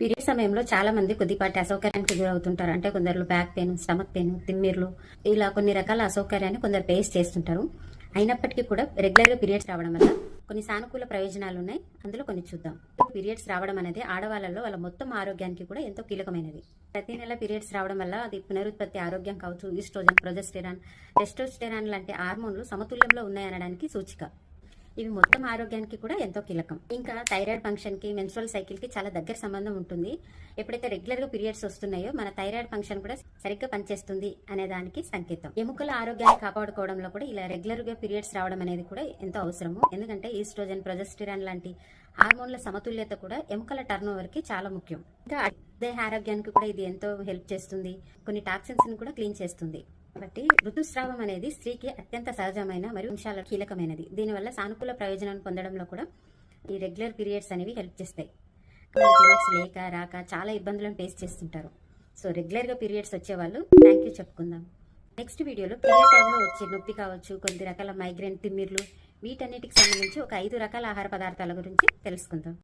Period సమయంలో చాలా మంది కొద్దిపాటి అసౌకర్యానికి గురవుతుంటారు. అంటే కొందరు బ్యాక్ పెయిన్ స్టమక్ పెయిన్ తిమ్మిర్లు ఇలా కొన్ని రకాల అసౌకర్యాన్ని కొందరు ఫేస్ చేస్తుంటారు. అయినప్పటికీ కూడా రెగ్యులర్గా పీరియడ్స్ రావడం వల్ల కొన్ని సానుకూల ప్రయోజనాలు ఉన్నాయి. అందులో కొన్ని చూద్దాం. పీరియడ్స్ రావడం అనేది ఆడవాళ్ళలో వాళ్ళ మొత్తం ఆరోగ్యానికి కూడా ఎంతో కీలకమైనది. ప్రతి నెల పీరియడ్స్ రావడం వల్ల అది పునరుత్పత్తి ఆరోగ్యం కావచ్చు. ఈస్ట్రోజన్ ప్రొజెస్టెరాన్ టెస్టోస్టెరాన్ లాంటి హార్మోన్లు సమతుల్యంలో ఉన్నాయనడానికి సూచిక. ఇవి మొత్తం ఆరోగ్యానికి కూడా ఎంతో కీలకం. ఇంకా థైరాయిడ్ ఫంక్షన్కి మెన్స్ట్రువల్ సైకిల్కి చాలా దగ్గర సంబంధం ఉంటుంది. ఎప్పుడైతే రెగ్యులర్గా పీరియడ్స్ వస్తున్నాయో మన థైరాయిడ్ ఫంక్షన్ కూడా సరిగ్గా పనిచేస్తుంది అనే దానికి సంకేతం. ఎముకల ఆరోగ్యాన్ని కాపాడుకోవడంలో కూడా ఇలా రెగ్యులర్గా పీరియడ్స్ రావడం అనేది కూడా ఎంతో అవసరము. ఎందుకంటే ఈస్ట్రోజన్ ప్రొజెస్టిరాన్ లాంటి హార్మోన్ల సమతుల్యత కూడా ఎముకల టర్న్ ఓవర్కి చాలా ముఖ్యం. ఇంకా దేహ ఆరోగ్యానికి కూడా ఇది ఎంతో హెల్ప్ చేస్తుంది. కొన్ని టాక్సిన్స్ని కూడా క్లీన్ చేస్తుంది. కాబట్టి ఋతుస్రావం అనేది స్త్రీకి అత్యంత సహజమైన మరియు అంశాల కీలకమైనది. దీనివల్ల సానుకూల ప్రయోజనాన్ని పొందడంలో కూడా ఈ రెగ్యులర్ పీరియడ్స్ అనేవి హెల్ప్ చేస్తాయి. పీరియడ్స్ లేక రాక చాలా ఇబ్బందులను ఫేస్ చేస్తుంటారు. సో రెగ్యులర్గా పీరియడ్స్ వచ్చేవాళ్ళు థ్యాంక్ యూ చెప్పుకుందాం. నెక్స్ట్ వీడియోలో పీరియడ్ టైంలో వచ్చే నొప్పి కావచ్చు కొన్ని రకాల మైగ్రేన్ తిమ్మిర్లు వీటన్నిటికి సంబంధించి ఒక ఐదు రకాల ఆహార పదార్థాల గురించి తెలుసుకుందాం.